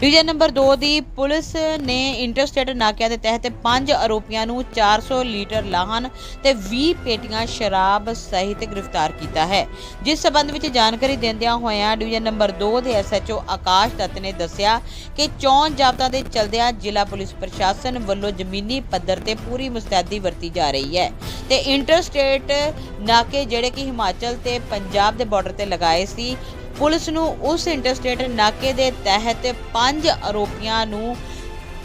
Division number 2 ਦੀ police ਨੇ interstate ਨਾਕਿਆਂ ਦੇ ਤਹਿਤ ਪੰਜ ਆਰੋਪੀਆਂ ਨੂੰ 400 ਲੀਟਰ ਲਾਹਨ ਤੇ 20 ਪੇਟੀਆਂ ਸ਼ਰਾਬ ਸਹਿਤ ਗ੍ਰਿਫਤਾਰ ਕੀਤਾ ਹੈ। ਜਿਸ ਸਬੰਧ ਵਿੱਚ ਜਾਣਕਾਰੀ ਦਿੰਦਿਆਂ ਹੋਇਆਂ ਡਿਵੀਜ਼ਨ ਨੰਬਰ 2 ਦੇ ਐਸਐਚਓ ਆਕਾਸ਼ ਦੱਤ ਨੇ ਦੱਸਿਆ ਕਿ ਚੋਣ ਜਾਬਤਾ ਦੇ ਚਲਦਿਆਂ ਜ਼ਿਲ੍ਹਾ ਪੁਲਿਸ ਪ੍ਰਸ਼ਾਸਨ ਵੱਲੋਂ ਜ਼ਮੀਨੀ ਪੱਧਰ ਤੇ ਪੂਰੀ ਮੁਸਤੈਦੀ ਵਰਤੀ ਜਾ ਰਹੀ ਹੈ ਤੇ ਇੰਟਰਸਟੇਟ ਨਾਕੇ ਜਿਹੜੇ ਕਿ ਹਿਮਾਚਲ ਤੇ ਪੰਜਾਬ ਦੇ ਬਾਰਡਰ ਤੇ ਲਗਾਏ ਸੀ ਪੁਲਿਸ ਨੂੰ ਉਸ ਇੰਟਰਸਟੇਟ ਨਾਕੇ ਦੇ ਤਹਿਤ ਪੰਜ ਆਰੋਪੀਆਂ ਨੂੰ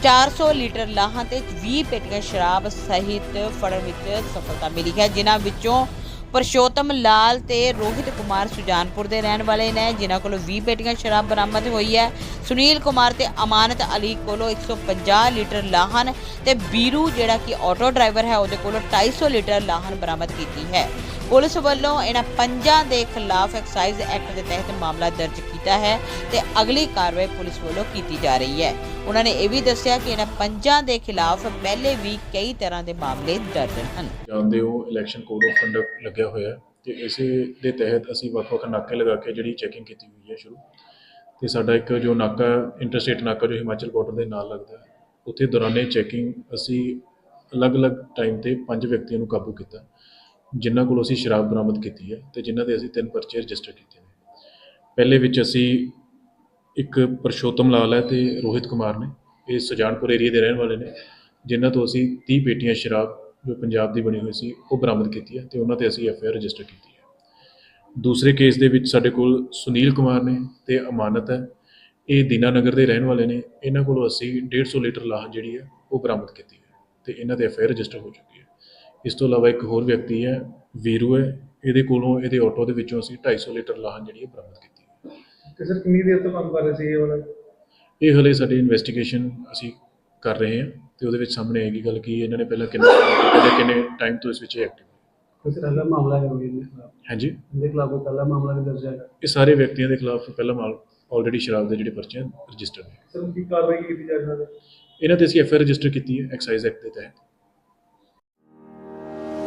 400 ਲੀਟਰ ਲਾਹਾਂ ਤੇ 20 ਪੇਟੀਆਂ ਸ਼ਰਾਬ ਸਹਿਤ ਫੜਨ ਵਿੱਚ ਸਫਲਤਾ ਮਿਲੀ ਹੈ। ਜਿਨ੍ਹਾਂ ਵਿੱਚੋਂ ਪਰਸ਼ੋਤਮ ਲਾਲ ਤੇ ਰੋਹਿਤ ਕੁਮਾਰ ਸੁਜਾਨਪੁਰ ਦੇ ਰਹਿਣ ਵਾਲੇ ਨੇ, ਜਿਨ੍ਹਾਂ ਕੋਲੋਂ 20 ਪੇਟੀਆਂ ਸ਼ਰਾਬ ਬਰਾਮਦ ਹੋਈ ਹੈ। ਸੁਨੀਲ ਕੁਮਾਰ ਤੇ ਅਮਾਨਤ ਅਲੀ ਕੋਲੋਂ 150 ਲੀਟਰ ਲਾਹਨ ਤੇ ਬੀਰੂ, ਜਿਹੜਾ ਕਿ ਆਟੋ ਡਰਾਈਵਰ ਹੈ, ਉਹਦੇ ਕੋਲੋਂ 250 ਲੀਟਰ ਲਾਹਨ ਬਰਾਮਦ ਕੀਤੀ ਹੈ। ਪੁਲਿਸ ਵੱਲੋਂ ਇਹਨਾਂ ਪੰਜਾਂ ਦੇ ਖਿਲਾਫ ਐਕਸਾਈਜ਼ ਐਕਟ ਦੇ ਤਹਿਤ ਮਾਮਲਾ ਦਰਜ ਕੀਤਾ ਹੈ ਤੇ ਅਗਲੀ ਕਾਰਵਾਈ ਪੁਲਿਸ ਵੱਲੋਂ ਕੀਤੀ ਜਾ ਰਹੀ ਹੈ। ਉਹਨਾਂ ਨੇ ਇਹ ਵੀ ਦੱਸਿਆ ਕਿ ਇਹਨਾਂ ਪੰਜਾਂ ਦੇ ਖਿਲਾਫ ਪਹਿਲੇ ਵੀ ਕਈ ਤਰ੍ਹਾਂ ਦੇ ਮਾਮਲੇ ਦਰਜ ਹਨ। ਜਾਣਦੇ ਹੋ ਇਲੈਕਸ਼ਨ ਕੋਡ ਆਫ ਕੰਡਕਟ ਲੱਗਿਆ ਹੋਇਆ ਹੈ ਤੇ ਇਸੇ ਦੇ ਤਹਿਤ ਅਸੀਂ ਵੱਖ-ਵੱਖ ਨਾਕੇ ਲਗਾ ਕੇ ਜਿਹੜੀ ਚੈਕਿੰਗ ਕੀਤੀ ਹੋਈ ਹੈ ਸ਼ੁਰੂ। ਤੇ ਸਾਡਾ ਇੱਕ ਜੋ ਨਾਕਾ ਇੰਟਰਸਟੇਟ ਨਾਕਾ ਜੋ ਹਿਮਾਚਲ ਬਾਰਡਰ ਦੇ ਨਾਲ ਲੱਗਦਾ ਹੈ, ਉੱਥੇ ਦੌਰਾਨੇ ਚੈਕਿੰਗ ਅਸੀਂ ਅਲੱਗ-ਅਲੱਗ ਟਾਈਮ ਤੇ ਪੰਜ ਵਿਅਕਤੀਆਂ ਨੂੰ ਕਾਬੂ ਕੀਤਾ। ਜਿਨ੍ਹਾਂ ਕੋਲੋਂ ਅਸੀਂ ਸ਼ਰਾਬ ਬਰਾਮਦ ਕੀਤੀ ਹੈ ਤੇ ਜਿਨ੍ਹਾਂ ਦੇ ਅਸੀਂ ਤਿੰਨ ਪਰਚੇ ਰਜਿਸਟਰ ਕੀਤੇ ਨੇ। ਪਹਿਲੇ ਵਿੱਚ ਅਸੀਂ ਇੱਕ ਪਰਸ਼ੋਤਮ ਲਾਲ ਹੈ ਤੇ ਰੋਹਿਤ ਕੁਮਾਰ ਨੇ। ਇਹ ਸੁਜਾਨਪੁਰ ਏਰੀਆ ਦੇ ਰਹਿਣ ਵਾਲੇ ਨੇ, ਜਿਨ੍ਹਾਂ ਤੋਂ ਅਸੀਂ 30 ਪੇਟੀਆਂ ਸ਼ਰਾਬ ਜੋ ਪੰਜਾਬ ਦੀ ਬਣੀ ਹੋਈ ਸੀ, ਉਹ ਬਰਾਮਦ ਕੀਤੀ ਹੈ ਤੇ ਉਹਨਾਂ ਤੇ ਅਸੀਂ ਐਫ ਆਈ ਆਰ ਰਜਿਸਟਰ ਕੀਤੀ ਹੈ। ਦੂਸਰੇ ਕੇਸ ਦੇ ਵਿੱਚ ਸਾਡੇ ਕੋਲ ਸੁਨੀਲ ਕੁਮਾਰ ਨੇ ਤੇ ਅਮਾਨਤ ਹੈ। ਇਹ ਦੀਨਾਨਗਰ ਦੇ ਰਹਿਣ ਵਾਲੇ ਨੇ। ਇਹਨਾਂ ਕੋਲੋਂ ਅਸੀਂ 150 ਲੀਟਰ ਲਾਹ ਜਿਹੜੀ ਹੈ, ਉਹ ਬਰਾਮਦ ਕੀਤੀ ਹੈ ਤੇ ਇਹਨਾਂ ਤੇ ਐਫ ਆਈ ਆਰ ਰਜਿਸਟਰ ਹੋ ਚੁੱਕੀ ਹੈ। ਇਸ ਤੋਂ ਇਲਾਵਾ ਇੱਕ ਹੋਰ ਵਿਅਕਤੀ ਹੈ ਵੀਰੂ ਹੈ। ਇਹਦੇ ਕੋਲੋਂ ਇਹਦੇ ਆਟੋ ਦੇ ਵਿੱਚੋਂ ਅਸੀਂ 250 ਲੀਟਰ ਲਾਹ ਜਿਹੜੀ ਹੈ ਬਰਾਮਦ ਕੀਤੀ ਹੈ। ਤੇ ਸਰ ਕਿੰਨੀ ਦੇਰ ਤੋਂ ਕੰਮ ਕਰ ਰਹੇ ਸੀ ਇਹ ਵਾਲਾ? ਇਹ ਹਲੇ ਸਾਡੀ ਇਨਵੈਸਟੀਗੇਸ਼ਨ ਅਸੀਂ ਕਰ ਰਹੇ ਹਾਂ ਤੇ ਉਹਦੇ ਵਿੱਚ ਸਾਹਮਣੇ ਆਏਗੀ ਗੱਲ ਕਿ ਇਹਨਾਂ ਨੇ ਪਹਿਲਾਂ ਕਿੰਨੇ ਪਹਿਲੇ ਕਿੰਨੇ ਟਾਈਮ ਤੋਂ ਇਸ ਵਿੱਚ ਐਕਟਿਵ ਸਰ ਪਹਿਲਾ ਮਾਮਲਾ ਹੈ ਖਿਲਾਫ ਹਾਂਜੀ। ਇਹਦੇ ਖਿਲਾਫ ਕੋਈ ਪਹਿਲਾ ਮਾਮਲਾ ਵੀ ਦਰਜ ਹੈਗਾ ਇਹ ਸਾਰੇ ਵਿਅਕਤੀਆਂ ਦੇ ਖਿਲਾਫ ਪਹਿਲਾਂ ਮਾਲ ਆਲਰੇਡੀ ਸ਼ਰਾਬ ਦੇ ਜਿਹੜੇ ਪਰਚੇ ਰਜਿਸਟਰ ਨੇ। ਸਰ ਕੀ ਕਾਰਵਾਈ ਕੀਤੀ ਜਾ ਰਹੀ ਹੈ? ਇਹਨਾਂ ਤੇ ਅਸੀਂ ਐਫ ਆਈ ਆਰ ਰਜਿਸਟਰ ਕੀਤੀ ਹੈ ਐਕਸਾਈਜ਼ ਐਕਟ ਦੇ ਤਹਿਤ।